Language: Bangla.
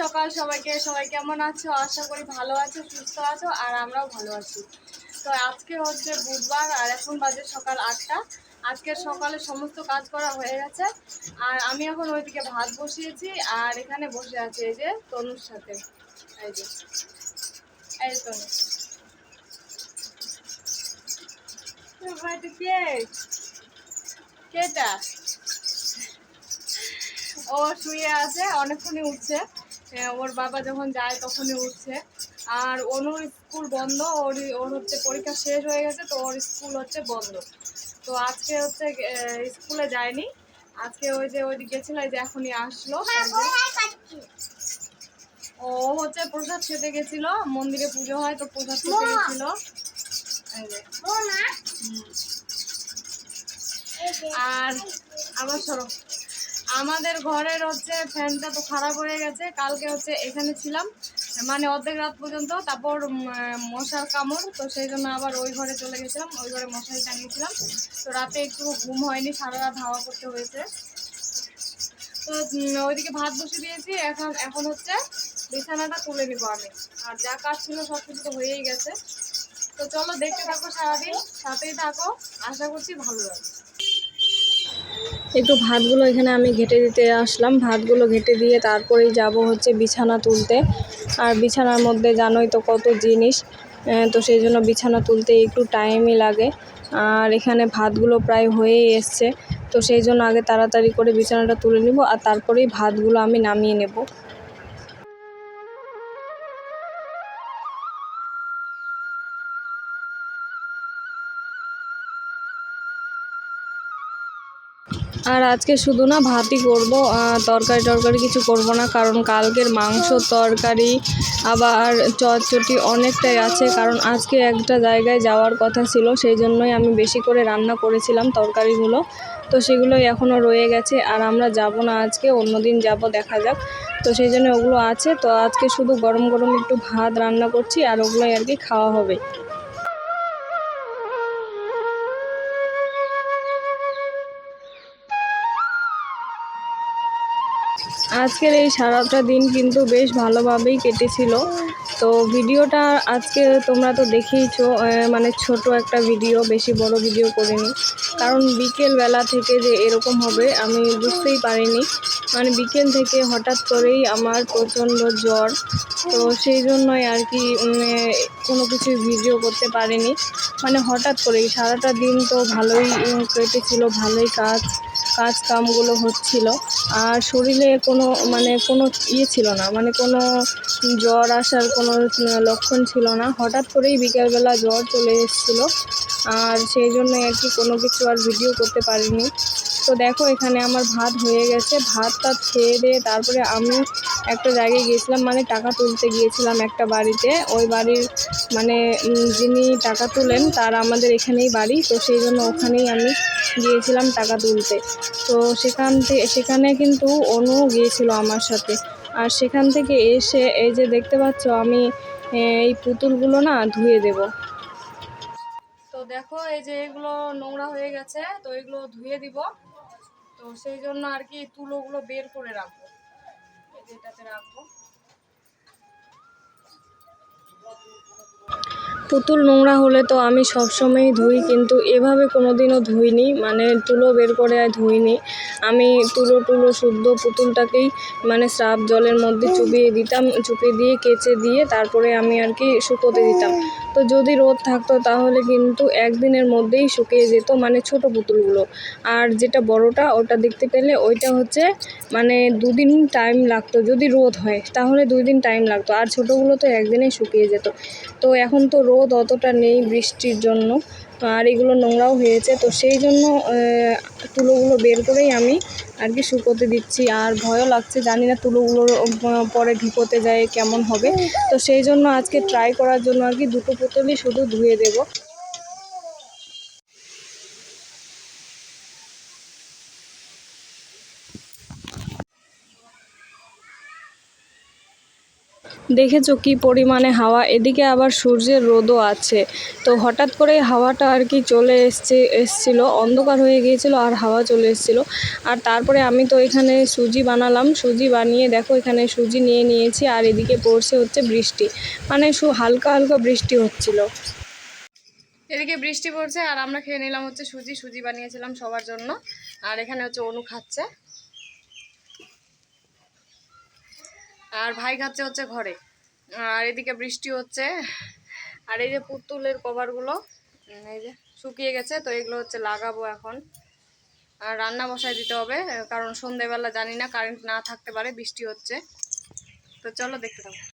সকাল সবাইকে। সবাই কেমন আছো? আশা করি ভালো আছো, সুস্থ আছো, আর আমরাও ভালো আছি। তো আজকে হচ্ছে বুধবার, আর এখন বাজে সকাল আটটা। আজকের সকালে সমস্ত কাজ করা হয়ে গেছে। আর আমি এখন ওইদিকে ভাত বসিয়েছি, আর এখানে বসে আছে এই যে তনুর সাথে। এই যে, এই তনু। কে? কেটা? ও শুয়ে আছে, অনেকক্ষণই উঠছে। ওর বাবা যখন যায় তখনই উঠছে। আর অনুর স্কুল বন্ধ ওর ওর হচ্ছে পরীক্ষা শেষ হয়ে গেছে তো ওর স্কুল হচ্ছে বন্ধ। তো আজকে হচ্ছে স্কুলে যায়নি। আজকে ওই যে ওই গেছিল যে এখনই আসলো ও হচ্ছে প্রসাদ খেতে গেছিল মন্দিরে পুজো হয় তো প্রসাদ খেতে গেছিল। আর আবার সরো। আমাদের ঘরের হচ্ছে ফ্যানটা তো খারাপ হয়ে গেছে। কালকে হচ্ছে এখানে ছিলাম। মানে অর্ধেক রাত পর্যন্ত। তারপর মশার কামড়। তো সেই জন্য আবার ওই ঘরে চলে গেছিলাম। ওই ঘরে মশারি টাঙিয়েছিলাম। তো রাতে একটু ঘুম হয়নি। সারা রাত হাওয়া করতে হয়েছে। তো ওইদিকে ভাত বসে দিয়েছি। এখন এখন হচ্ছে বিছানাটা তুলে নিবো আমি। আর যা কাজ ছিল সব কিছু তো হয়েই গেছে। তো চলো দেখতে থাকো সারাদিন। সাথেই থাকো। আশা করছি ভালো লাগবে। একটু ভাতগুলো এখানে আমি ঘেটে দিতে আসলাম। ভাতগুলো ঘেটে দিয়ে তারপরেই যাব হচ্ছে বিছানা তুলতে। আর বিছানার মধ্যে জানোই তো কত জিনিস তো সেই জন্য বিছানা তুলতে একটু টাইমই লাগে। আর এখানে ভাতগুলো প্রায় হয়েই এসছে, তো সেই জন্য আগে তাড়াতাড়ি করে বিছানাটা তুলে নিব আর তারপরেই ভাতগুলো আমি নামিয়ে নেব। আর আজকে শুধু না ভাতই করব তরকারি টরকারি কিছু করব না, কারণ কালকের মাংস তরকারি, আবার চটচটি অনেকটাই আছে, কারণ আজকে একটা জায়গায় যাওয়ার কথা ছিল, সেই জন্যই আমি বেশি করে রান্না করেছিলাম তরকারিগুলো। তো সেগুলোই এখনও রয়ে গেছে, আর আমরা যাব না আজকে, অন্যদিন যাব, দেখা যাক। তো সেই জন্য ওগুলো আছে, তো আজকে শুধু গরম গরম একটু ভাত রান্না করছি, আর ওগুলোই আর কি খাওয়া হবে। আজকের এই সারাটা দিন কিন্তু বেশ ভালোভাবেই কেটেছিল। তো ভিডিওটা আজকে তোমরা তো দেখেইছো মানে ছোট একটা ভিডিও, বেশি বড় ভিডিও করিনি। কারণ বিকেল বেলা থেকে যে এরকম হবে, আমি বুঝতেই পারিনি। মানে বিকেল থেকে হঠাৎ করেই আমার প্রচণ্ড জ্বর, তো সেই জন্যই আর কি কোনো কিছু ভিডিও করতে পারিনি। মানে হঠাৎ করেই সারাটা দিন তো ভালোই কেটেছিল, ভালোই কাজ। কাজ কামগুলো হচ্ছিল। আর শরীরে কোনো মানে কোনো ইয়ে ছিল না মানে কোনো জ্বর আসার কোনো লক্ষণ ছিল না। হঠাৎ করেই বিকালবেলা জ্বর চলে এসেছিল। আর সেই জন্য আর কি কোনো কিছু আর ভিডিও করতে পারিনি। তো দেখো এখানে আমার ভাত হয়ে গেছে। ভাতটা খেয়ে দিয়ে তারপরে আমি একটা জায়গায় গিয়েছিলাম মানে টাকা তুলতে গিয়েছিলাম একটা বাড়িতে। ওই বাড়ির মানে যিনি টাকা তুলেন তার আমাদের এখানেই বাড়ি, তো সেই জন্য ওখানেই আমি গিয়েছিলাম টাকা তুলতে। তো সেখান থেকে সেখানে কিন্তু অনু গিয়েছিল আমার সাথে। আর সেখান থেকে এসে, এই যে দেখতে পাচ্ছ আমি এই পুতুলগুলো না ধুয়ে দেব। তো দেখো, এই যে এগুলো নোংরা হয়ে গেছে, তো এগুলো ধুয়ে দিব। তো সেই জন্য আর কি তুলোগুলো বের করে রাখব। পুতুল নোংরা হলে তো আমি সবসময়ই ধুই, কিন্তু এভাবে কোনো দিনও ধুইনি মানে তুলো বের করে আর ধুইনি। আমি তুলো টুলো শুদ্ধ পুতুলটাকেই মানে স্রাব জলের মধ্যে চুবিয়ে দিতাম, চুপিয়ে দিয়ে, কেচে দিয়ে, তারপরে আমি আর কি শুকোতে দিতাম। তো যদি রোদ থাকতো তাহলে কিন্তু একদিনের মধ্যেই শুকিয়ে যেত মানে ছোট পুতুলগুলো। আর যেটা বড়টা, ওটা দেখতে পেলে ওইটা হচ্ছে মানে দুদিন টাইম লাগতো যদি রোদ হয়, তাহলে দুই দিন টাইম লাগতো। আর ছোটোগুলো তো একদিনেই শুকিয়ে যেত। তো এখন তো রোদ অতটা নেই বৃষ্টির জন্য, আর এগুলো নোংরাও হয়েছে। তো সেই জন্য তুলোগুলো বের করেই আমি আর কি শুকোতে দিচ্ছি। আর ভয়ও লাগছে, জানি না তুলোগুলো পরে ঢুকোতে যায়, কেমন হবে। তো সেই জন্য আজকে ট্রাই করার জন্য আর কি দুটো পুতুলই শুধু ধুয়ে দেবো। দেখেছ কি পরিমাণে হাওয়া? এদিকে আবার সূর্যের রোদও আছে। তো হঠাৎ করে হাওয়াটা আর কি চলে এসছে, এসছিল, অন্ধকার হয়ে গিয়েছিল আর হাওয়া চলে এসেছিল। আর তারপরে আমি তো এখানে সুজি বানালাম। সুজি বানিয়ে দেখো এখানে সুজি নিয়ে নিয়েছি আর এদিকে পড়ছে হচ্ছে বৃষ্টি। মানে সু, হালকা হালকা বৃষ্টি হচ্ছিল। এদিকে বৃষ্টি পড়ছে আর আমরা খেয়ে নিলাম হচ্ছে সুজি। সুজি বানিয়েছিলাম সবার জন্য। আর এখানে হচ্ছে অনু খাচ্ছে। আর ভাই খাচ্ছে হচ্ছে ঘরে। আর এদিকে বৃষ্টি হচ্ছে। আর এই যে পুতুলের কভারগুলো এই যে শুকিয়ে গেছে, তো এগুলো হচ্ছে লাগাবো এখন। আর রান্না বসায় দিতে হবে, কারণ সন্ধেবেলা জানি না, কারেন্ট না থাকতে পারে, বৃষ্টি হচ্ছে। তো চলো দেখতে থাকো।